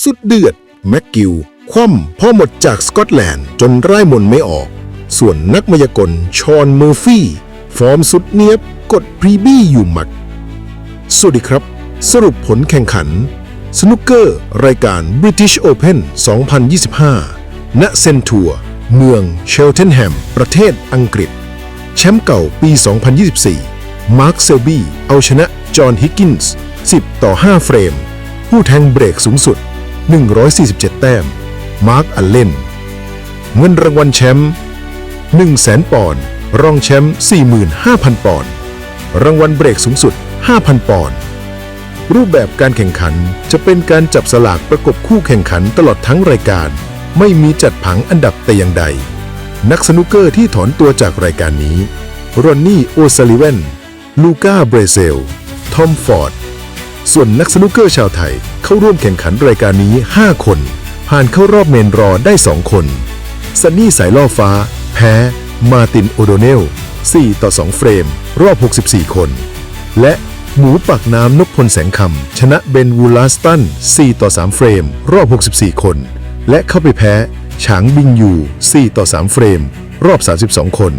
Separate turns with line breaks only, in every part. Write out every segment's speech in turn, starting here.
สุดเดือด แม็กกิวคว่ำพ่อหมดจากสกอตแลนด์จนไร้มนไม่ออก ส่วนนักมายากลชอนเมอร์ฟี่ ฟอร์มสุดเนียบ กดพรีบี้อยู่หมัด สวัสดีครับ สรุปผลแข่งขัน สนุกเกอร์ รายการ British Open 2025 ณเซนทัวร์เมืองเชลเทนแฮม ประเทศอังกฤษ แชมป์เก่าปี 2024 มาร์คเซลบี้เอาชนะจอห์นฮิกกินส์10 ต่อ 5 เฟรม ผู้แทงเบรกสูงสุด 147 แต้ม มาร์คอัลเลน เงินรางวัลแชมป์100,000 ปอนด์ รองแชมป์45,000 ปอนด์ รางวัลเบรกสูงสุด 5,000 ปอนด์ รูปแบบการแข่งขันจะเป็นการจับสลากประกบคู่แข่งขันตลอดทั้งรายการ ไม่มีจัดผังอันดับแต่อย่างใด นักสนุกเกอร์ที่ถอนตัวจากรายการนี้รอนนี่ โอซาลิเวนลูก้า เบรเซล ทอมฟอร์ด ส่วนนักสนุกเกอร์ชาวไทยเข้าร่วมแข่งขันรายการนี้ 5 คน ผ่านเข้ารอบเมนรอได้ 2 คนซันนี่สายล่อฟ้า แพ้ มาตินโอโดเนล 4 ต่อ 2 เฟรม รอบ 64 คน และหมูปักน้ำนพพลแสงคำ ชนะเบนวูลาสตัน 4 ต่อ 3 เฟรม รอบ 64 คน และเข้าไปแพ้ ฉางบิงยู4 ต่อ 3 เฟรม รอบ 32 คน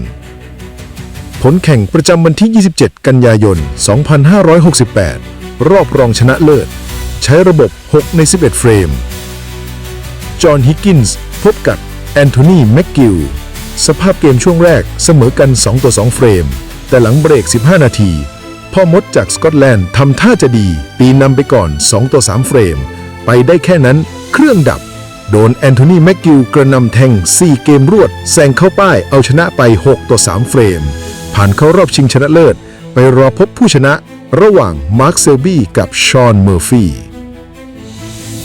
ผลแข่งประจำวันที่ 27 กันยายน 2568 รอบรองชนะเลิศ ใช้ระบบ 6 ใน 11 เฟรม จอห์นฮิกกินส์พบกับแอนโทนีแม็กกิล สภาพเกมช่วงแรกเสมอกัน 2 ต่อ 2 เฟรม แต่หลังเบรก 15 นาที พ่อมดจากสกอตแลนด์ทำท่าจะดี ตีนำไปก่อน 2 ต่อ 3 เฟรม ไปได้แค่นั้นเครื่องดับ โดนแอนโทนีแม็กกิลกระนำแทง 4 เกมรวดแซงเข้าป้ายเอาชนะไป 6 ต่อ 3 เฟรม ผ่านเข้ารอบชิงชนะเลิศ ไปรอพบผู้ชนะ ระหว่างมาร์คเซลบี้กับชอนเมอร์ฟี่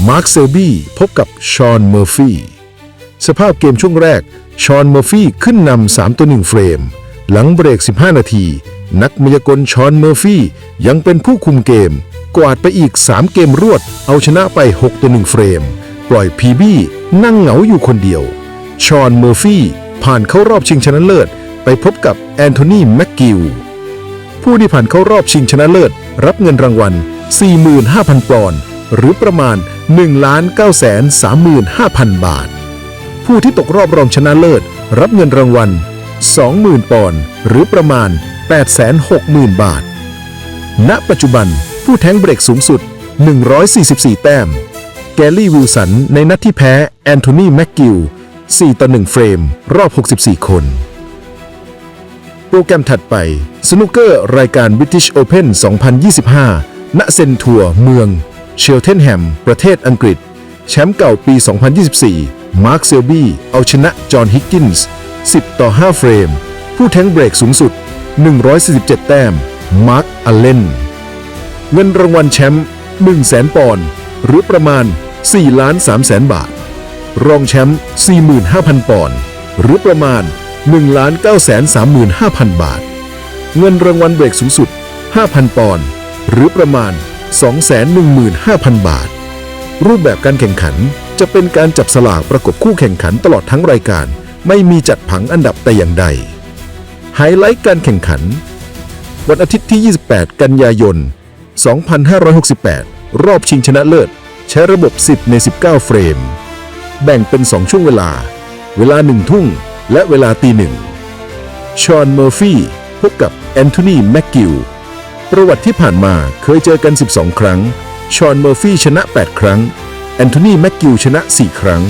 มาร์คเซลบี้พบกับชอนเมอร์ฟี่ สภาพเกมช่วงแรก ชอนเมอร์ฟี่ขึ้นนำ3ต่อ1เฟรม หลังเบรก 15 นาที นักมายากลชอนเมอร์ฟี่ยังเป็นผู้คุมเกม กวาดไปอีก 3 เกมรวด เอาชนะไป6ต่อ1เฟรม ปล่อยพีบี้นั่งเหงาอยู่คนเดียว ชอนเมอร์ฟี่ผ่านเข้ารอบชิงชนะเลิศ ไปพบกับแอนโทนีแม็กกิล ผู้ที่ผ่านเข้ารอบชิงชนะเลิศ รับเงินรางวัล 45,000 ปอนด์หรือประมาณ 1,935,000 บาท ผู้ที่ตกรอบรองชนะเลิศ รับเงินรางวัล 20,000 ปอนด์หรือประมาณ 860,000 บาท ณ ปัจจุบันผู้แทงเบรกสูงสุด 144 แต้ม แกลลี่วิลสันในนัดที่แพ้ แอนโทนีแม็กกิล4ต่อ1เฟรม รอบ 64 คน โปรแกรมถัดไปสนุกเกอร์รายการ British Open 2025 ณ เซนทัวร์เมือง เชลเทนแฮม ประเทศอังกฤษ แชมป์เก่าปี 2024 มาร์คเซลบี้เอาชนะ จอห์น ฮิกกินส์ 10 ต่อ 5 เฟรม ผู้แทงเบรกสูงสุด 147 แต้ม มาร์ค อัลเลน เงินรางวัลแชมป์ 100,000 ปอนด์ หรือประมาณ 4 ล้าน3แสนบาท รองแชมป์ 45,000 ปอนด์ หรือประมาณ 1,935,000 บาท เงินรางวัลเบรกสูงสุด 5,000 ปอนด์หรือประมาณ 215,000 บาท รูปแบบการแข่งขันจะเป็นการจับสลากประกบคู่แข่งขันตลอดทั้งรายการ ไม่มีจัดผังอันดับแต่อย่างใด ไฮไลท์การแข่งขัน วันอาทิตย์ที่ 28 กันยายน 2568 รอบชิงชนะเลิศ ใช้ระบบ 10 ใน 19 เฟรม แบ่งเป็น 2 ช่วงเวลา เวลา 1 ทุ่ง และเวลาตีหนึ่ง ชอนเมอร์ฟี่พบกับแอนโทนีแม็กกิล ประวัติที่ผ่านมาเคยเจอกัน 12 ครั้ง ชอนเมอร์ฟี่ชนะ 8 ครั้ง แอนโทนีแม็กกิลชนะ 4 ครั้ง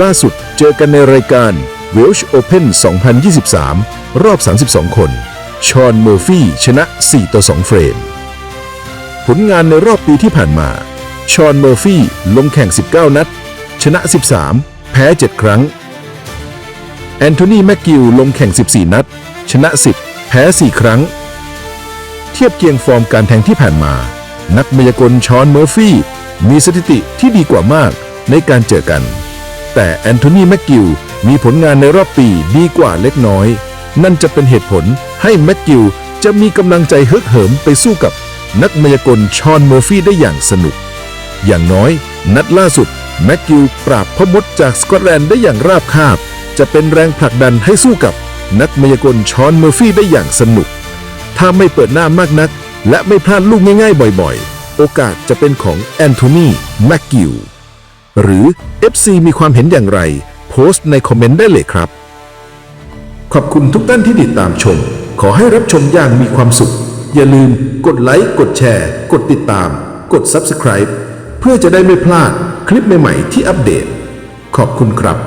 ล่าสุดเจอกันในรายการ Welsh Open 2023 รอบ 32 คน ชอนเมอร์ฟี่ชนะ 4 ต่อ 2 เฟรม ผลงานในรอบปีที่ผ่านมา ชอนเมอร์ฟี่ลงแข่ง 19 นัด ชนะ 13 แพ้ 7 ครั้ง แอนโทนีแม็กกิลลงแข่ง 14 นัด ชนะ 10 แพ้ 4 ครั้ง เทียบเคียงฟอร์มการแทงที่ผ่านมา นักมายากลชอนเมอร์ฟี่ มีสถิติที่ดีกว่ามากในการเจอกัน แต่แอนโทนีแม็กกิลมีผลงานในรอบปีดีกว่าเล็กน้อย นั่นจะเป็นเหตุผลให้แม็กกิลจะมีกำลังใจฮึกเหิมไปสู้กับนักมายากลชอนเมอร์ฟี่ได้อย่างสนุก อย่างน้อย นัดล่าสุดแม็กกิลปราบพมดจากสกอตแลนด์ได้อย่างราบคาบ จะเป็นแรงผลักดันให้สู้กับนักมายากลชอนเมอร์ฟี่ได้อย่างสนุก ถ้าไม่เปิดหน้ามากนัก และไม่พลาดลูกง่ายๆบ่อยๆ โอกาสจะเป็นของแอนโทนีแม็กกิลหรือ FC มีความเห็นอย่างไร โพสต์ในคอมเมนต์ได้เลยครับ ขอบคุณทุกท่านที่ติดตามชม ขอให้รับชมอย่างมีความสุข อย่าลืมกดไลค์ กดแชร์ กดติดตาม กด Subscribe เพื่อจะได้ไม่พลาดคลิปใหม่ๆที่อัปเดต ขอบคุณครับ